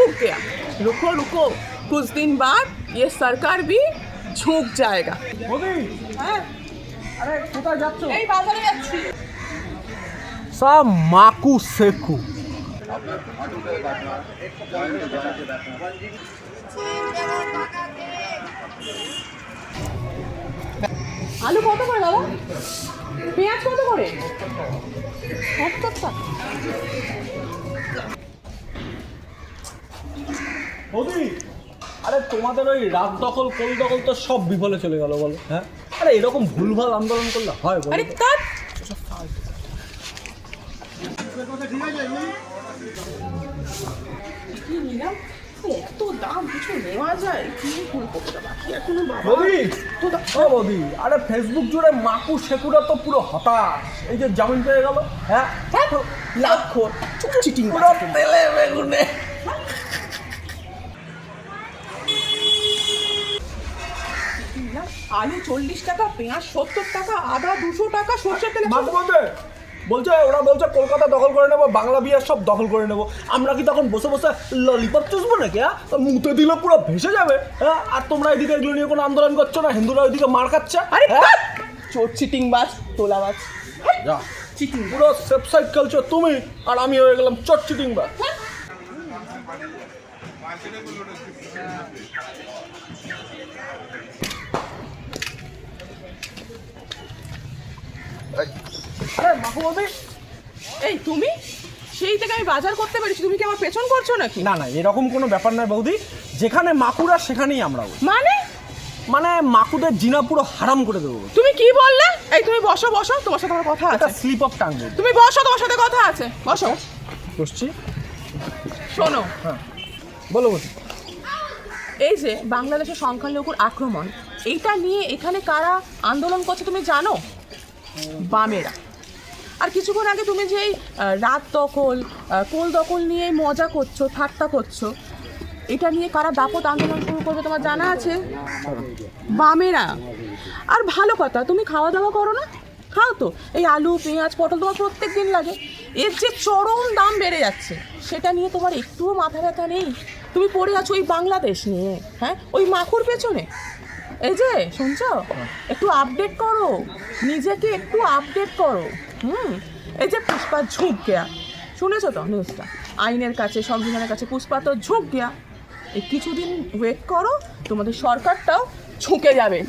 झुक गया रुको रुको कुछ दिन बाद ये सरकार भी झुक जाएगा মোদি হ্যাঁ আরে কোথায় যাচ্ছ এই বাজারে যাচ্ছি সা মাকু সেকু আলু কত করে দাদা পেঁয়াজ কত করে সত্তর টাকা মোদি আরে তোমাদের ওই রাত দখল কোল দখল তো সব বিফলে চলে গেল বলো হ্যাঁ? আরে এরকম ভুলভাল আন্দোলন করলে হয় বলো। আরে তো? তার কি নিলাম? এত দাম কিছু নেওয়া যায়? কি ফুলকপিটা বাকি এখনও মোদি তো দা- ও মোদি আরে ফেসবুক জুড়ে মাকু সেকুরা তো পুরো হতাশ। এই যে জামিন পেয়ে গেল হ্যাঁ? হ্যাঁ? লাখো চিটিং পুরো তেলে বেগুনে। আলু চল্লিশ টাকা পেঁয়াজ সত্তর টাকা আদা দুশো টাকা সর্ষে তেল বলছে ওরা বলছে কলকাতা দখল করে নেব বাংলা বিহার সব দখল করে নেব। আমরা কি তখন বসে বসে ললিপপ চুষবো নাকি হ্যাঁ? মুতে দিলে পুরো ভেসে যাবে হ্যাঁ? আর তোমরা এদিকে এগুলো নিয়ে কোনো আন্দোলন করছ না হিন্দুরা ওইদিকে মার খাচ্ছে আরে হ্যাঁ? চোর চিটিং বাজ তোলা যা। চিটিং। পুরো সেফ সাইড কালচার তুমি আর আমি হয়ে গেলাম চট চিটিং বা মাহবুবে এই তুমি? সেই থেকে আমি বাজার করতে পেরেছি। তুমি কি আমার পেছন করছ নাকি? না না এরকম কোনো ব্যাপার নয় বৌদি। যেখানে মাকুরা সেখানেই আমরা মানে? মানে মাকুদের জিনা পুরো হারাম করে দেবো। তুমি কি বললে? এই তুমি বসো বসো। তোমার সাথে আমার কথা আছে। স্লিপ অফ টাং তুমি বসো তোমার সাথে কথা আছে। বসো। বসছি। শোনো। হ্যাঁ। বলো বৌদি। এই যে বাংলাদেশের সংখ্যালঘুর আক্রমণ এইটা নিয়ে এখানে কারা আন্দোলন করছে তুমি জানো? বামেরা। আর কিছুক্ষণ আগে তুমি যে এই, রাত দখল কোল দখল নিয়ে মজা করছ ঠাট্টা করছ এটা নিয়ে কারা দাপট আন্দোলন শুরু করবে তোমার জানা আছে? বামেরা। আর ভালো কথা তুমি খাওয়া দাওয়া করো না? খাও তো। এই আলু পেঁয়াজ পটল তোমার প্রত্যেক দিন লাগে। এর যে চরম দাম বেড়ে যাচ্ছে সেটা নিয়ে তোমার একটুও মাথা ব্যথা নেই? তুমি পড়ে আছো ওই বাংলাদেশ নিয়ে হ্যাঁ? ওই মাখুর পেছনে। এই যে, শুনছো? একটু আপডেট করো। নিজেকে একটু আপডেট করো। হুম? এই যে পুষ্পা ঝুঁক গেয়া। শুনেছো তো নিউজটা আইনের কাছে, সংবিধানের কাছে পুষ্পা তো ঝুঁক গেয়া। এই কিছুদিন ওয়েট করো, তোমাদের সরকারটাও ঝুঁকে যাবে।